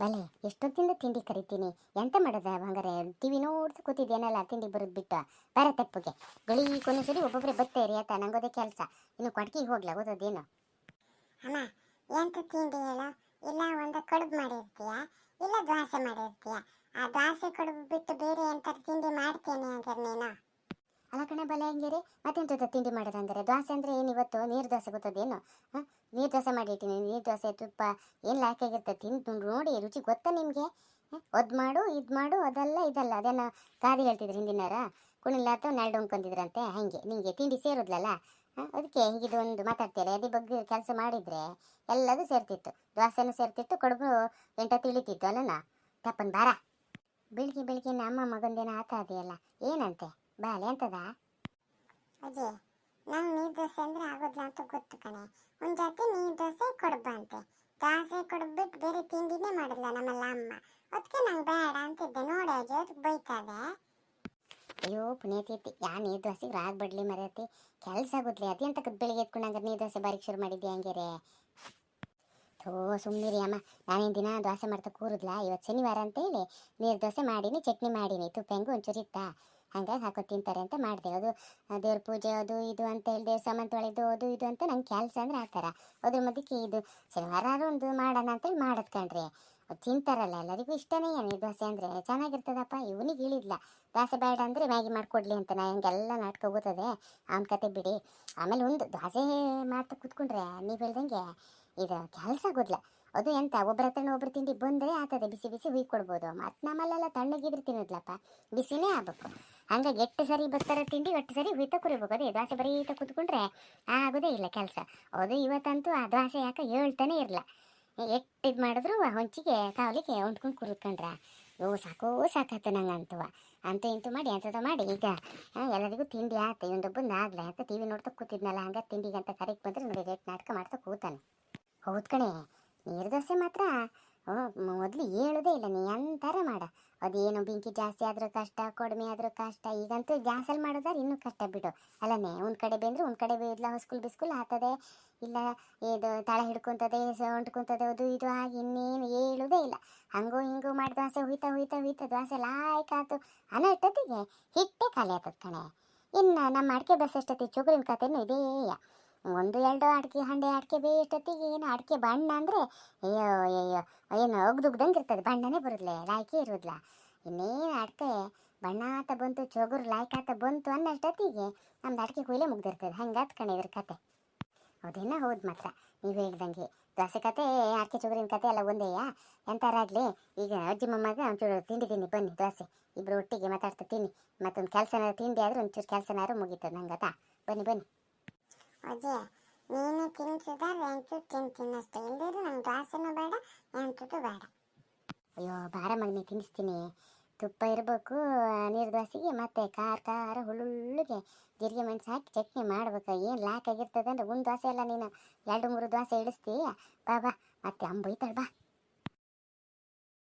ಬಲೆ ಎಷ್ಟೊತ್ತಿಂದ ತಿಂಡಿ ಕರಿತೀನಿ? ಎಂತ ಮಾಡೋದ ಹಂಗಾರೆ? ಟಿವಿ ನೋಡ್ತಾ ಕೂತಿದ್ದೇನಲ್ಲ ತಿಂಡಿ ಬರೋದು ಬಿಟ್ಟು. ಬರ ತೆಪ್ಪಗೆ. ಗಳಿ ಕೊನೆ ಸರಿ ಒಬ್ಬೊಬ್ಬರೇ ಬತ್ತೇರಿ ಆತ, ನಂಗೋದೇ ಕೆಲಸ. ಇನ್ನು ಕೊಡ್ಕಿಗೆ ಹೋಗ್ಲಾ, ಓದೋದೇನು? ಅಮ್ಮ, ಎಂತ ತಿಂಡಿ ಹೇಳು? ಇಲ್ಲ, ಒಂದು ಕಡುಬು ಮಾಡಿರ್ತೀಯ? ಇಲ್ಲ ದ್ವಾಸೆ ಮಾಡಿರ್ತೀಯ? ಆ ದ್ವಾಸೆ ಕಡುಬು ಬಿಟ್ಟು ಬೇರೆ ಎಂತ ತಿಂಡಿ ಮಾಡ್ತೇನೆ ಹಂಗಾರೆ ನೀನು ಅಲ್ಲ ಕಣೆ ಬಲೆ ಮತ್ತೆಂತದ ತಿಂಡಿ ಮಾಡೋದು ಅಂದರೆ ದೋಸೆ ಅಂದರೆ ಏನು ಇವತ್ತು? ನೀರು ದೋಸೆ ಗೊತ್ತದೇನು ಹಾಂ? ನೀರು ದೋಸೆ ಮಾಡಿಟ್ಟಿನಿ ನೀರು ದೋಸೆ ತುಪ್ಪ ಏನು ಲಾಕಾಗಿರ್ತದೆ ತಿಂದು ನೋಡಿ, ರುಚಿ ಗೊತ್ತಾ ನಿಮಗೆ? ಒದ್ ಮಾಡು, ಇದು ಮಾಡು, ಅದಲ್ಲ ಇದಲ್ಲ. ಅದೇನೋ ಗಾದಿ ಹೇಳ್ತಿದ್ರು ಹಿಂದಿನಾರ ಕುಣಿಲಾತು ನೆರಡು ಉಂಕೊಂಡಿದ್ರಂತೆ ಹಾಗೆ. ನಿಮಗೆ ತಿಂಡಿ ಸೇರೋದ್ಲಲ್ಲ? ಅದಕ್ಕೆ ಹಿಂಗಿದು ಒಂದು ಮಾತಾಡ್ತೀರ. ಅದೇ ಬಗ್ಗೆ ಕೆಲಸ ಮಾಡಿದರೆ ಎಲ್ಲದೂ ಸೇರ್ತಿತ್ತು. ದೋಸೆನೂ ಸೇರ್ತಿತ್ತು ಕಡುಬು ಎಂಟ ತಿಳಿತಿತ್ತು. ಅಲ್ಲನ? ತಪ್ಪನ್ ಬಾರ. ಬೆಳಿಗ್ಗೆ ಬೆಳಿಗ್ಗೆ ನಮ್ಮ ಮಗಂದೇನೋ ಆತ ಅದೆಯಲ್ಲ ಏನಂತೆ? ಬಾಲೆ ಅಂತದ? ಅಜ್ಜಿ ನಂಗೆ ನೀರು ದೋಸೆ ಅಂದರೆ ಆಗೋದಿಲ್ಲ ಅಂತ ಗೊತ್ತು ಕಣೆ. ಒಂದು ಜೊತೆ ನೀರು ದೋಸೆ ಕೊಡ್ಬಂತೆ. ದೋಸೆ ಕೊಡ್ಬಿಟ್ಟು ಬಿಟ್ಟು ಬೇರೆ ತಿಂಡಿನೇ ಮಾಡಿಲ್ಲ ನಮ್ಮಲ್ಲ ಅಮ್ಮ. ಅದಕ್ಕೆ ನಂಗೆ ಬೇಡ ಅಂತಿದ್ದೆ. ನೋಡಿ ಅಜ್ಜಿ ಬೈತಾವೆ ಅಯ್ಯೋ ಪುಣ್ಯತೀತಿ ಯಾ ನೀರು ದೋಸೆಗೆ ರಾಗ ಬಡ್ಲಿ ಮರತಿ. ಕೆಲಸ ಆಗುದ್ಲಿ ಅದೇಂತ ಬೆಳಿಗ್ಗೆ ಎತ್ಕೊಂಡಂಗ ನೀರು ದೋಸೆ ಬಾರಿಗೆ ಶುರು ಮಾಡಿದ್ದೆ ಹಂಗೆ ಥೋ ಸುಮ್ಮನಿರಿ ಅಮ್ಮ. ನಾನೇನು ದಿನ ದೋಸೆ ಮಾಡ್ತಾ ಕೂರಿದ್ಲಾ? ಇವತ್ತು ಶನಿವಾರ ಅಂತ ಹೇಳಿ ನೀರು ದೋಸೆ ಮಾಡೀನಿ, ಚಟ್ನಿ ಮಾಡೀನಿ. ತುಪ್ಪ ಹೆಂಗು ಒಂಚೂರು ಇತ್ತ? ಹಂಗಾಗಿ ಹಾಕೋ ತಿಂತಾರೆ ಅಂತ ಮಾಡಿದೆ. ಅದು ಆ, ದೇವ್ರ ಪೂಜೆ ಅದು ಇದು ಅಂತ ಹೇಳಿ ದೇವ್ರ ಸಾಮಂತ ಒಳಿದು ಅದು ಇದು ಅಂತ ನಂಗೆ ಕೆಲಸ ಅಂದ್ರೆ ಥರ. ಅದ್ರ ಮಧ್ಯಕ್ಕೆ ಇದು ಶನಿವಾರ ಒಂದು ಮಾಡೋಣ ಅಂತೇಳಿ ಮಾಡೋದು ಕಣ್ರಿ. ತಿಂತಾರಲ್ಲ ಎಲ್ಲರಿಗೂ ಇಷ್ಟನೇ ಈ ದೋಸೆ ಅಂದರೆ? ಚೆನ್ನಾಗಿರ್ತದಪ್ಪ ಇವನಿಗೆ ಹೇಳಿದ್ಲ. ದೋಸೆ ಬೇಡ ಅಂದರೆ ಮ್ಯಾಗಿ ಮಾಡಿಕೊಡ್ಲಿ ಅಂತ ನಾ ಹಿಂಗೆಲ್ಲ ನಾಟಕ ಹೋಗುತ್ತದೆ. ಅವನ ಕತೆ ಬಿಡಿ. ಆಮೇಲೆ ಒಂದು ದೋಸೆ ಮಾಡ್ತಾ ಕೂತ್ಕೊಂಡ್ರೆ ನೀವು ಹೇಳ್ದಂಗೆ ಇದು ಕೆಲಸ ಆಗೋದ್ಲ ಅದು ಎಂತ ಒಬ್ಬರ ಹತ್ರನ ಒಬ್ರು ತಿಂಡಿ ಬಂದರೆ ಆತದೆ ಬಿಸಿ ಬಿಸಿ ಹುಯ್ಕೊಡ್ಬೋದು. ಮತ್ತು ನಮ್ಮಲ್ಲೆಲ್ಲ ತಣ್ಣಗಿದ್ರೆ ತಿನ್ನೋದ್ಲಪ್ಪ. ಬಿಸಿನೇ ಆಗ್ಬೇಕು. ಹಂಗಾಗಿ ಎಷ್ಟು ಸರಿ ಬರ್ತಾರ ತಿಂಡಿ, ಒಟ್ಟು ಸರಿ ಹುಯ್ತ ಅದೇ ದೋಸೆ ಬರೀತಾ ಕೂತ್ಕೊಂಡ್ರೆ ಆಗೋದೇ ಇಲ್ಲ ಕೆಲಸ. ಅದು ಇವತ್ತಂತೂ ಆ ದ್ವಾಸೆ ಯಾಕೆ ಹೇಳ್ತಾನೆ ಇರಲ್ಲ ಎಷ್ಟು ಇದು ಮಾಡಿದ್ರು ಹೊಂಚಿಗೆ ಕಾವಲಿಗೆ ಉಂಟ್ಕೊಂಡು ಕುರ್ಕೊಂಡ್ರ ಓ, ಸಾಕೋ ಸಾಕಾಯ್ತು ನಂಗೆ ಅಂತ ಅಂತೂ ಇಂತೂ ಮಾಡಿ, ಅಂಥದ್ದು ಮಾಡಿ. ಈಗ ಎಲ್ಲರಿಗೂ ತಿಂಡಿ ಆಯ್ತು ಇವನೊಬ್ಬಂದು ಆಗ್ಲೇ ಅಂತ ಟಿ ವಿ ನೋಡ್ತಾ ಕೂತಿದ್ನಲ್ಲ ಹಂಗೆ ತಿಂಡಿಗೆ ಅಂತ ಕರೆಕ್ಟ್ ಬಂದ್ರೆ ನೋಡಿ ರೇಟ್ ನಾಟಕ ಮಾಡ್ತಾ ಕೂತಾನೆ. ಹೌದು ಕಣೆ, ನೀರು ದೋಸೆ ಮಾತ್ರ. ಮೊದಲು ಹೇಳೋದೇ ಇಲ್ಲ, ನೀ ಎಂತಾರ ಮಾಡ. ಅದೇನು ಬೆಂಕಿ ಜಾಸ್ತಿ ಆದರೂ ಕಷ್ಟ, ಕಡಿಮೆ ಆದರೂ ಕಷ್ಟ, ಈಗಂತೂ ಗ್ಯಾಸಲ್ಲಿ ಮಾಡೋದಾದ್ರೆ ಇನ್ನೂ ಕಷ್ಟ ಬಿಡು. ಅಲ್ಲನೇ, ಒಂದು ಕಡೆ ಬೆಂದ್ರೆ ಒಂದು ಕಡೆ ಇಲ್ಲ ಹೊಸ್ಕುಲ್ ಬಿಸ್ಕುಲ್ ಆಗ್ತದೆ ಇಲ್ಲ ಇದು ತಳ ಹಿಡ್ಕೊಂತದೆ ಹೊಂಟ್ಕೊಂತದೆ, ಅದು ಇದು ಆಗಿ ಇನ್ನೇನು ಹೇಳುವುದೇ ಇಲ್ಲ. ಹಂಗೋ ಹಿಂಗೋ ಮಾಡಿ ಹುಯ್ತಾ ಹುಯ್ತಾ ಹುಯ್ತಾ ದೋಸೆ ಲಾಯ್ಕಾತು ಅನ್ನೋ ಇಷ್ಟೊತ್ತಿಗೆ ಹಿಟ್ಟೆ ಖಾಲಿ ಆಗ್ತದೆ ಕಣೆ. ಇನ್ನು ನಮ್ಮ ಅಡಿಕೆ ಬಸ್ ಎಷ್ಟೊತ್ತಿಗೆ ಚುಗುರಿನ ಕತೆನೂ ಇದೇ ಒಂದು ಎರಡು ಅಡಿಕೆ, ಹಂಡೆ ಅಡಿಕೆ ಬೇಷ್ಟೊತ್ತಿಗೆ ಏನು ಅಡಿಕೆ ಬಣ್ಣ ಅಂದರೆ ಅಯ್ಯೋ ಅಯ್ಯೋ ಏನು ಒಗ್ದುಗ್ದಂಗೆ ಇರ್ತದೆ. ಬಣ್ಣನೇ ಬರುದಿಲ್ಲ, ಲಾಯ್ಕೆ ಇರುದಿಲ್ಲ. ಇನ್ನೇನು ಅಡಿಕೆ ಬಣ್ಣ ಆತ ಬಂತು, ಚೊಗುರು ಲಾಯ್ಕಾತ ಬಂತು ಅನ್ನೋಷ್ಟೊತ್ತಿಗೆ ನಮ್ದು ಅಡಿಕೆ ಕೊಯ್ಲೆ ಮುಗ್ದಿರ್ತದೆ. ಹಂಗಾತ್ ಇದ್ರ ಕತೆ. ಅದೇನ ಹೌದು ಮಾತ್ರ. ನೀವು ಹೇಳ್ದಂಗೆ. ದೋಸೆ ಕತೆ, ಅಡಿಕೆ, ಚುಗುರಿನ ಕತೆ ಎಲ್ಲ ಒಂದೇಯಾ? ಎಂತಾರಾಗಲಿ ಈಗ ಅಜ್ಜಿ ಮೊಮ್ಮಗ ಒಂಚೂರು ತಿಂಡಿ ತಿನ್ನಿ, ಬನ್ನಿ ದೋಸೆ ಇಬ್ಬರು ಒಟ್ಟಿಗೆ ಮಾತಾಡ್ತಾ ತಿನ್ನಿ. ಮತ್ತೊಂದು ಕೆಲಸನಾದ್ರೂ ತಿಂಡಿ ಆದರೂ ಒಂಚೂರು ಕೆಲಸನಾರು ಮುಗೀತದೆ. ನಂಗತಾ ಬನ್ನಿ ಬನ್ನಿ. ಅಜ್ಜಿ, ನೀನು ತಿನ್ಸಿದ್ರೆ ಎಂಟು ತಿನ್ ಅಷ್ಟೇ ಇಲ್ದಿದ್ರೆ ನಂಗೆ ದೋಸೆನೂ ಬೇಡ ಎಂಟುದು ಬೇಡ. ಅಯ್ಯೋ, ಬಾರ ಮಗನೇ ತಿನ್ನಿಸ್ತೀನಿ ತುಪ್ಪ ಇರಬೇಕು, ನೀರು ದೋಸೆಗೆ ಮತ್ತೆ ಖಾರ ಖಾರ ಹುಳುಳ್ಳಿಗೆ ಜೀರಿಗೆ, ಮೆಣಸು ಹಾಕಿ ಚಟ್ನಿ ಮಾಡ್ಬೇಕು. ಏನು ಲಾಕ್ ಆಗಿರ್ತದೆ ಅಂದ್ರೆ ಒಂದು ದೋಸೆ ಎಲ್ಲ ನೀನು. ಎರಡು, ಮೂರು ದೋಸೆ ಇಳಿಸ್ತೀಯ ಬಾ ಬಾ, ಮತ್ತೆ ಅಮ್ಮ ಬೈತಾಳೆ ಬಾ.